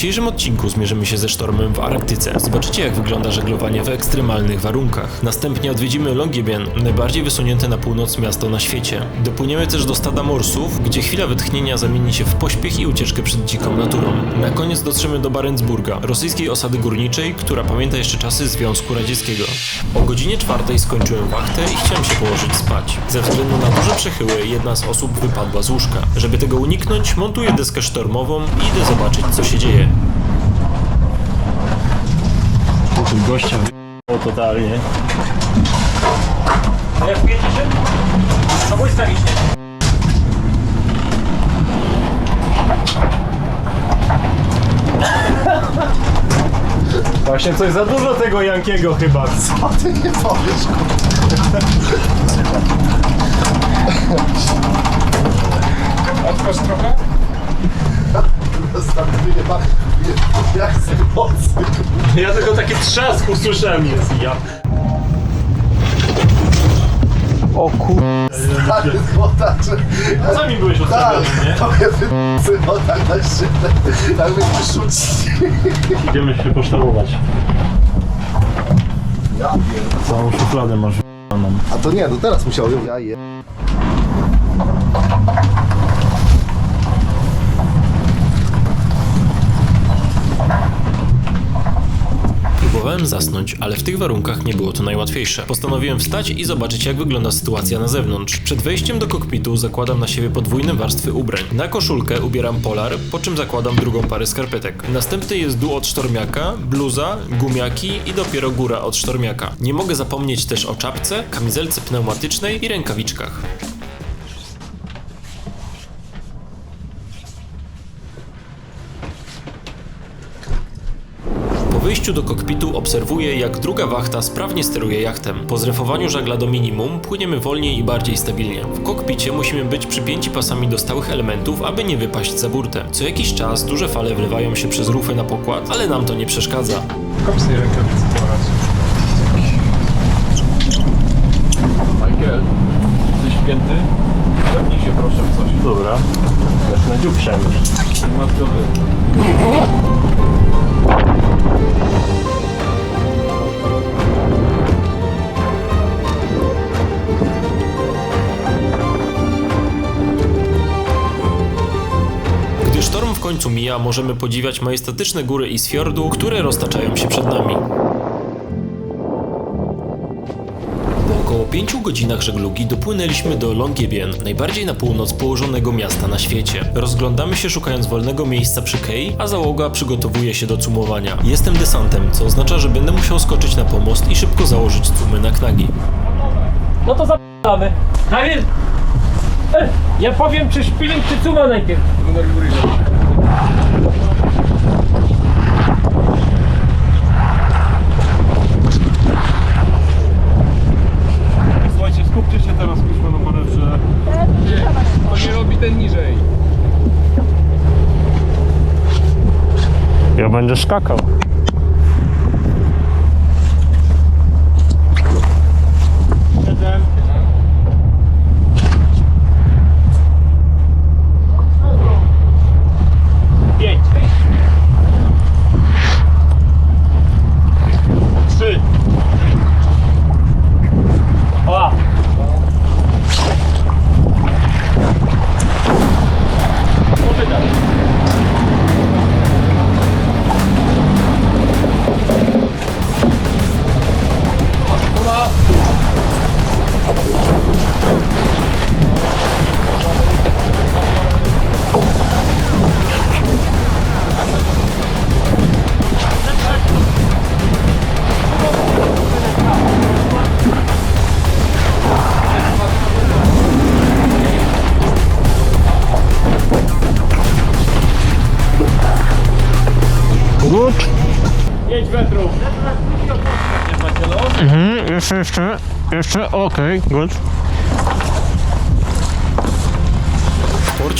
dzisiejszym odcinku zmierzymy się ze sztormem w Arktyce. Zobaczycie jak wygląda żeglowanie w ekstremalnych warunkach. Następnie odwiedzimy Longyearbyen, najbardziej wysunięte na północ miasto na świecie. Dopłyniemy też do stada morsów, gdzie chwila wytchnienia zamieni się w pośpiech i ucieczkę przed dziką naturą. Na koniec dotrzemy do Barentsburga, rosyjskiej osady górniczej, która pamięta jeszcze czasy Związku Radzieckiego. O godzinie czwartej skończyłem wachtę i chciałem się położyć spać. Ze względu na duże przechyły jedna z osób wypadła z łóżka. Żeby tego uniknąć, montuję deskę sztormową i idę zobaczyć co się dzieje. Gościa o totalnie. Jak jedziecie? No błyskawicznie. Właśnie coś za dużo tego Jankiego chyba. Co ty nie powiesz, Odkaż trochę? Kurwa, nie ma... nie- Jak z mocy. Ja tylko taki trzask usłyszałem jest ja. O kur... Stary złotacze. Co mi byłeś Tak, ostatnio, nie? to mnie wysyło tak na szybę. Tak mnie. Idziemy się posztarować. Ja pierdolę. Całą szufladę masz. A to nie, to teraz musiałem. Ja je... Próbowałem zasnąć, ale w tych warunkach nie było to najłatwiejsze. Postanowiłem wstać i zobaczyć jak wygląda sytuacja na zewnątrz. Przed wejściem do kokpitu zakładam na siebie podwójne warstwy ubrań. Na koszulkę ubieram polar, po czym zakładam drugą parę skarpetek. Następny jest dół od sztormiaka, bluza, gumiaki i dopiero góra od sztormiaka. Nie mogę zapomnieć też o czapce, kamizelce pneumatycznej i rękawiczkach. Po wyjściu do kokpitu obserwuję, jak druga wachta sprawnie steruje jachtem. Po zrefowaniu żagla do minimum płyniemy wolniej i bardziej stabilnie. W kokpicie musimy być przypięci pasami do stałych elementów, aby nie wypaść za burtę. Co jakiś czas duże fale wlewają się przez rufy na pokład, ale nam to nie przeszkadza. Kop z tej rękawicy teraz. Michael, jesteś święty? Zepnij się proszę w coś. Dobra, na dziób przemyśl. Matkowy. Gdy sztorm w końcu mija, możemy podziwiać majestatyczne góry i z fiordu, które roztaczają się przed nami. 5 godzinach żeglugi dopłynęliśmy do Longyearbyen, najbardziej na północ położonego miasta na świecie. Rozglądamy się szukając wolnego miejsca przy kei, a załoga przygotowuje się do cumowania. Jestem desantem, co oznacza, że będę musiał skoczyć na pomost i szybko założyć cumy na knagi. No to zap***amy. Najpierw... E, Ja powiem czy szpiling czy cuma najpierw. Słuchajcie, skupcie się teraz kuźwa na manewrze. To nie robi ten niżej. Ja metrów. Mhm, jeszcze, jeszcze, jeszcze, okej, good.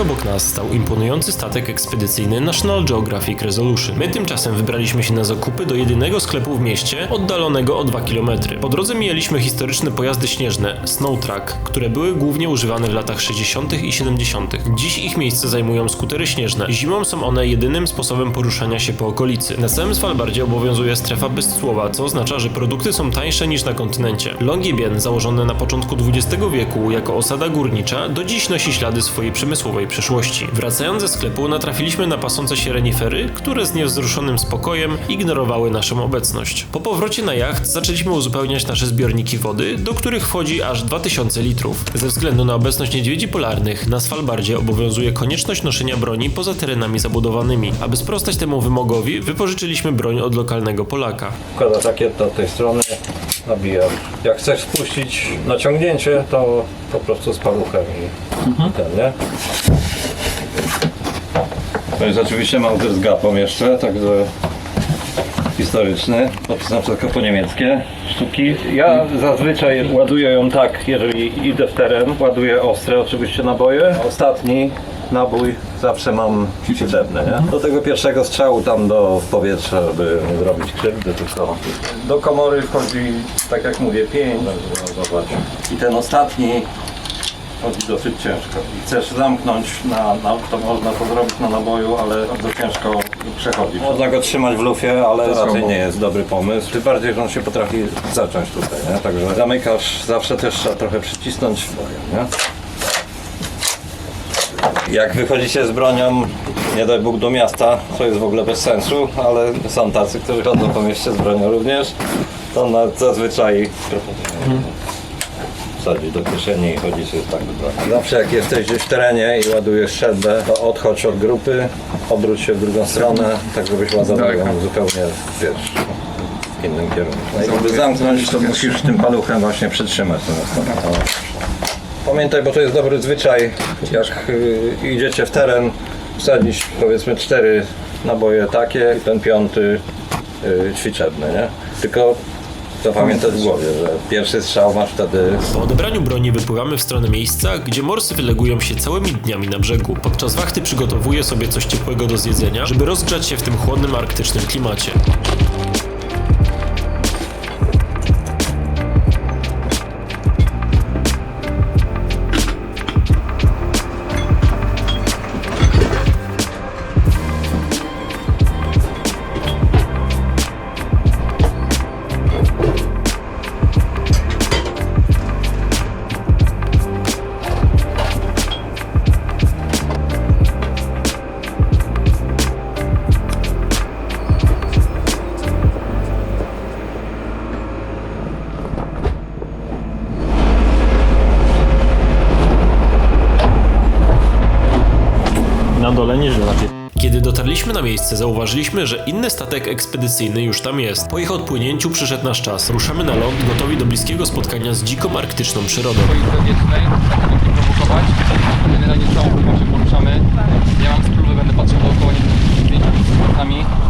Obok nas stał imponujący statek ekspedycyjny National Geographic Resolution. My tymczasem wybraliśmy się na zakupy do jedynego sklepu w mieście, oddalonego o 2 km. Po drodze mijaliśmy historyczne pojazdy śnieżne, Snow Truck, które były głównie używane w latach 60. i 70. Dziś ich miejsce zajmują skutery śnieżne. Zimą są one jedynym sposobem poruszania się po okolicy. Na całym Svalbardzie obowiązuje strefa bez słowa, co oznacza, że produkty są tańsze niż na kontynencie. Longyearbyen, założone na początku XX wieku jako osada górnicza, do dziś nosi ślady swojej przemysłowej przeszłości. Wracając ze sklepu, natrafiliśmy na pasące się renifery, które z niewzruszonym spokojem ignorowały naszą obecność. Po powrocie na jacht zaczęliśmy uzupełniać nasze zbiorniki wody, do których wchodzi aż 2000 litrów. Ze względu na obecność niedźwiedzi polarnych, na Svalbardzie obowiązuje konieczność noszenia broni poza terenami zabudowanymi. Aby sprostać temu wymogowi, wypożyczyliśmy broń od lokalnego Polaka. Wkłada rakieta od tej strony, nabija. Jak chcesz spuścić naciągnięcie, to po prostu z paluchem i ten, nie? To jest oczywiście mounter z gapą jeszcze, także historyczny. Podpisam wszystko po niemieckie sztuki. Ja zazwyczaj ładuję ją tak, jeżeli idę w teren. Ładuję ostre oczywiście naboje. Ostatni nabój zawsze mam siedemny, nie? Do tego pierwszego strzału tam do powietrza, żeby nie zrobić krzywdy, tylko do komory wchodzi, tak jak mówię, pięć. Zobacz. I ten ostatni chodzi dosyć ciężko. I chcesz zamknąć na, na to można to zrobić na naboju, ale bardzo ciężko przechodzi. Można go trzymać w lufie, ale to raczej nie jest dobry pomysł. Tym bardziej, że on się potrafi zacząć tutaj, nie? Także zamykasz, zawsze też trzeba trochę przycisnąć, nie? Jak wychodzicie z bronią, nie daj Bóg do miasta, to jest w ogóle bez sensu, ale są tacy, którzy chodzą po mieście z bronią również, to na, zazwyczaj wsadzić do kieszeni i chodzić sobie tak do. Zawsze jak jesteś gdzieś w terenie i ładujesz strzelbę, to odchodź od grupy, obróć się w drugą stronę, tak żebyś ładował ją zupełnie, wiesz, w innym kierunku. Żeby zamknąć, to musisz tym paluchem właśnie przytrzymać ten. Pamiętaj, bo to jest dobry zwyczaj, jak y, idziecie w teren, wsadzić powiedzmy cztery naboje takie i ten piąty y, ćwiczebny, nie? Tylko to pamiętać w głowie, że pierwszy strzał masz wtedy Po odebraniu broni wypływamy w stronę miejsca, gdzie morsy wylegują się całymi dniami na brzegu. Podczas wachty przygotowuję sobie coś ciepłego do zjedzenia, żeby rozgrzać się w tym chłodnym arktycznym klimacie. Kiedy dotarliśmy na miejsce, zauważyliśmy, że inny statek ekspedycyjny już tam jest. Po ich odpłynięciu przyszedł nasz czas. Ruszamy na ląd, gotowi do bliskiego spotkania z dziką arktyczną przyrodą. Tak. Ja mam spróbę, będę patrzył dookoła, nie wiem,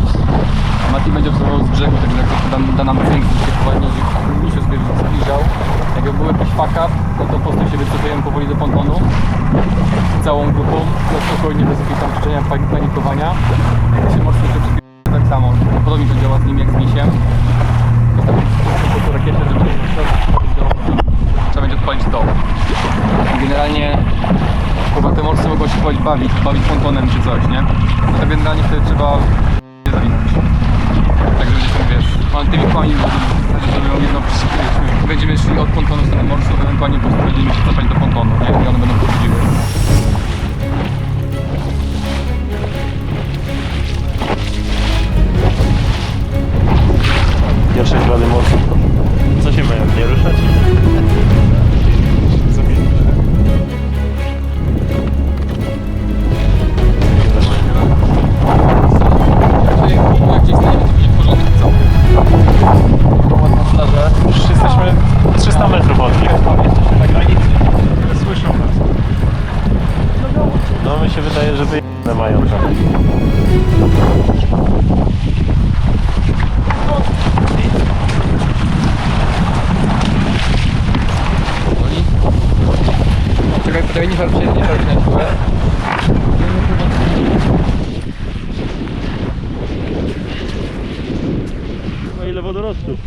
z. Mati będzie obserwował z brzegu, da, da nam się zbliżał. Jakby był jakiś fuck up, no to po prostu się wycofujemy powoli do pontonu. Całą grupą, na spokojnie, bez jakiejś tam krzyczenia, pani- panikowania. Jak się mocno się tak samo. Podobnie to działa z nim jak z misiem. Rakietę, żeby trzeba będzie odpalić to. Generalnie chyba te morsy mogą się bawić, bawić pontonem czy coś, nie? No to generalnie wtedy trzeba tymi kłami zrobią jedno Będziemy szli od pontonu w stronę morsów, ewentualnie po prostu będziemy się cofać do pontonu? I one będą podchodziły. Jennifer się nie robi na siłę. No ile wodorostów?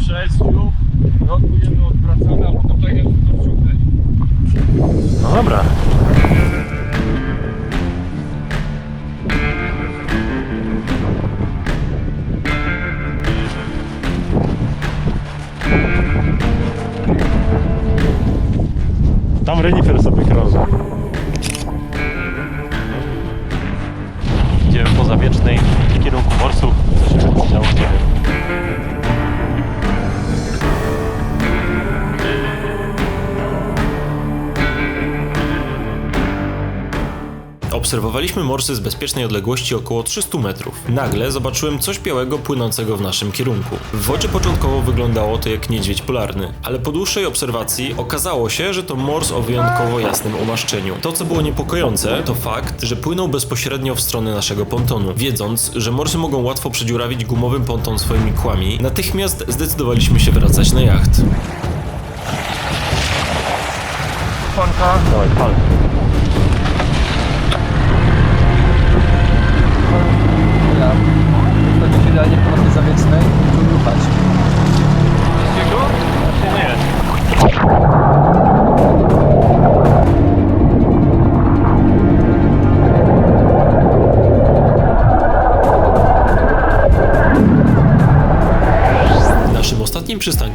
Sześciu. Rodkujemy, odwracamy, a potem tak jak to wciągnęli. No dobra. Tam renifer sobie krąży. Idziemy po Zawiecznej w kierunku morsów. Co się będzie działo, nie wiem. Obserwowaliśmy morsy z bezpiecznej odległości około 300 metrów. Nagle zobaczyłem coś białego płynącego w naszym kierunku. W wodzie początkowo wyglądało to jak niedźwiedź polarny, ale po dłuższej obserwacji okazało się, że to mors o wyjątkowo jasnym umaszczeniu. To, co było niepokojące, to fakt, że płynął bezpośrednio w stronę naszego pontonu. Wiedząc, że morsy mogą łatwo przedziurawić gumowym ponton swoimi kłami, natychmiast zdecydowaliśmy się wracać na jacht. Dawaj,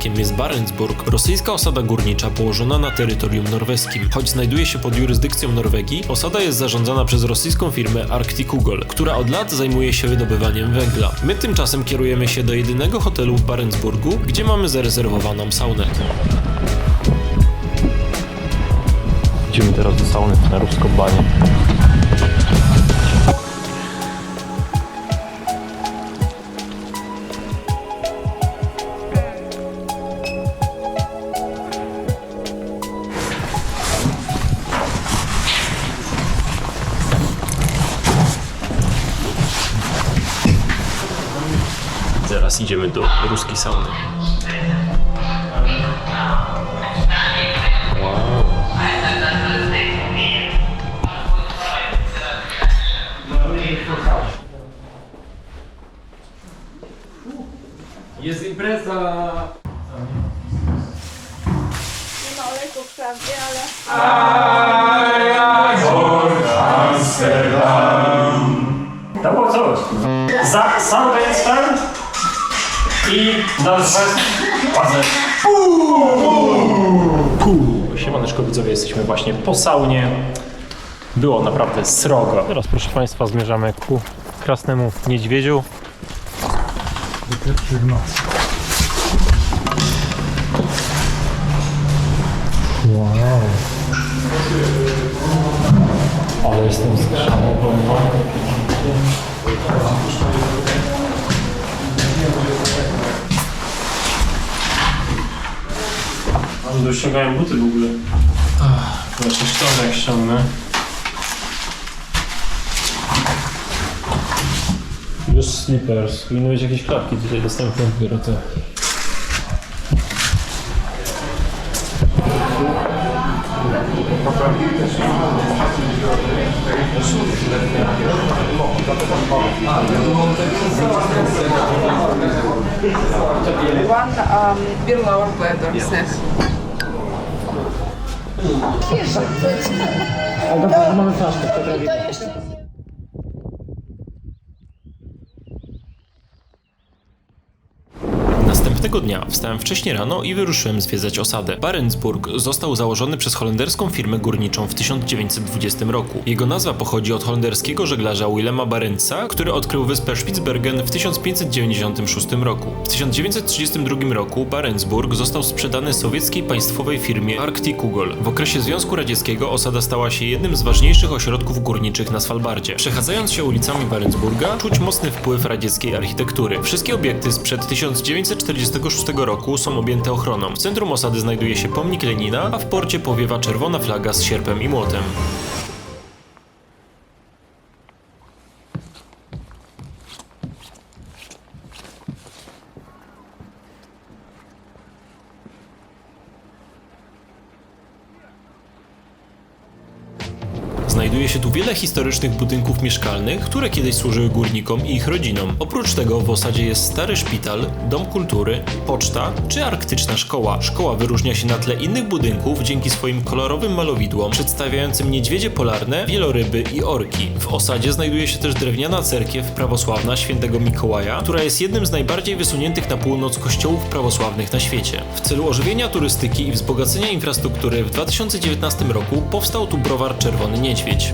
jest Barentsburg, rosyjska osada górnicza położona na terytorium norweskim. Choć znajduje się pod jurysdykcją Norwegii, osada jest zarządzana przez rosyjską firmę Arctic Ugol, która od lat zajmuje się wydobywaniem węgla. My tymczasem kierujemy się do jedynego hotelu w Barentsburgu, gdzie mamy zarezerwowaną saunę. Idziemy teraz do sauny na ruską banię. Zaraz idziemy do ruskiej sauny. Jest impreza. Nie ma oleju wprawdzie, ale To było coś. Za, Sundance i Northwest Pazę. Siemaneczko widzowie, jesteśmy właśnie po saunie. Było naprawdę srogo. Teraz proszę Państwa zmierzamy ku krasnemu niedźwiedziu. Wow. Ale jestem zgrzany, bo Mam dosięgają buty w ogóle. Właśnie ściągę ściągnę. Już slippers. Powinny być jakieś klapki tutaj dostępne. Biorę te. one um, below our bladder. Yes. Wiesz, to jest... Ale dobrze, że mamy flaszkę. To jeszcze Dnia wstałem wcześnie rano i wyruszyłem zwiedzać osadę. Barentsburg został założony przez holenderską firmę górniczą w 1920 roku. Jego nazwa pochodzi od holenderskiego żeglarza Willema Barentsa, który odkrył wyspę Spitsbergen w 1596 roku. W 1932 roku Barentsburg został sprzedany sowieckiej państwowej firmie Arctic Ugol. W okresie Związku Radzieckiego osada stała się jednym z ważniejszych ośrodków górniczych na Svalbardzie. Przechadzając się ulicami Barentsburga, czuć mocny wpływ radzieckiej architektury. Wszystkie obiekty sprzed 1946 roku są objęte ochroną. W centrum osady znajduje się pomnik Lenina, a w porcie powiewa czerwona flaga z sierpem i młotem. Znajduje znajduje się tu historycznych budynków mieszkalnych, które kiedyś służyły górnikom i ich rodzinom. Oprócz tego w osadzie jest stary szpital, dom kultury, poczta czy arktyczna szkoła. Szkoła wyróżnia się na tle innych budynków dzięki swoim kolorowym malowidłom przedstawiającym niedźwiedzie polarne, wieloryby i orki. W osadzie znajduje się też drewniana cerkiew prawosławna świętego Mikołaja, która jest jednym z najbardziej wysuniętych na północ kościołów prawosławnych na świecie. W celu ożywienia turystyki i wzbogacenia infrastruktury w 2019 roku powstał tu browar Czerwony Niedźwiedź.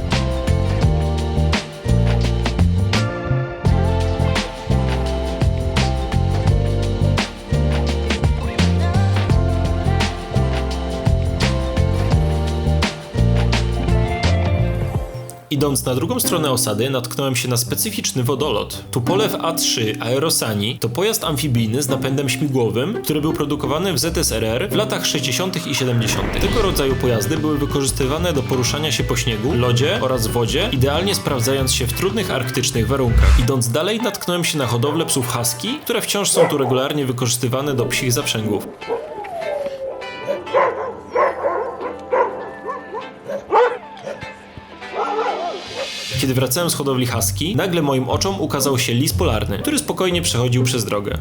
Idąc na drugą stronę osady, natknąłem się na specyficzny wodolot. Tupolew A3 Aerosani to pojazd amfibijny z napędem śmigłowym, który był produkowany w ZSRR w latach 60. i 70. Tego rodzaju pojazdy były wykorzystywane do poruszania się po śniegu, lodzie oraz wodzie, idealnie sprawdzając się w trudnych arktycznych warunkach. Idąc dalej, natknąłem się na hodowlę psów husky, które wciąż są tu regularnie wykorzystywane do psich zaprzęgów. Kiedy wracałem z hodowli husky, nagle moim oczom ukazał się lis polarny, który spokojnie przechodził przez drogę.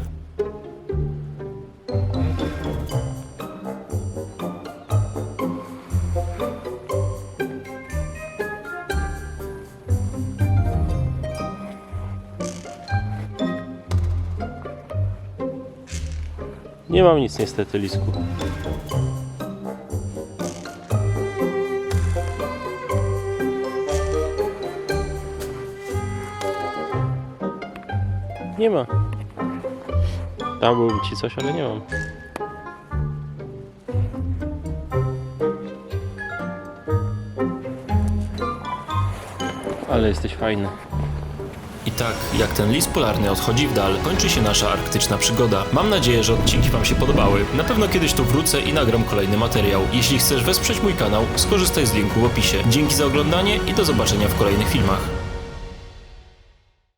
Nie mam nic niestety, Lisku. Nie ma. Dałbym ci coś, ale nie mam. Ale jesteś fajny. I tak, jak ten lis polarny odchodzi w dal, kończy się nasza arktyczna przygoda. Mam nadzieję, że odcinki Wam się podobały. Na pewno kiedyś tu wrócę i nagram kolejny materiał. Jeśli chcesz wesprzeć mój kanał, skorzystaj z linku w opisie. Dzięki za oglądanie i do zobaczenia w kolejnych filmach.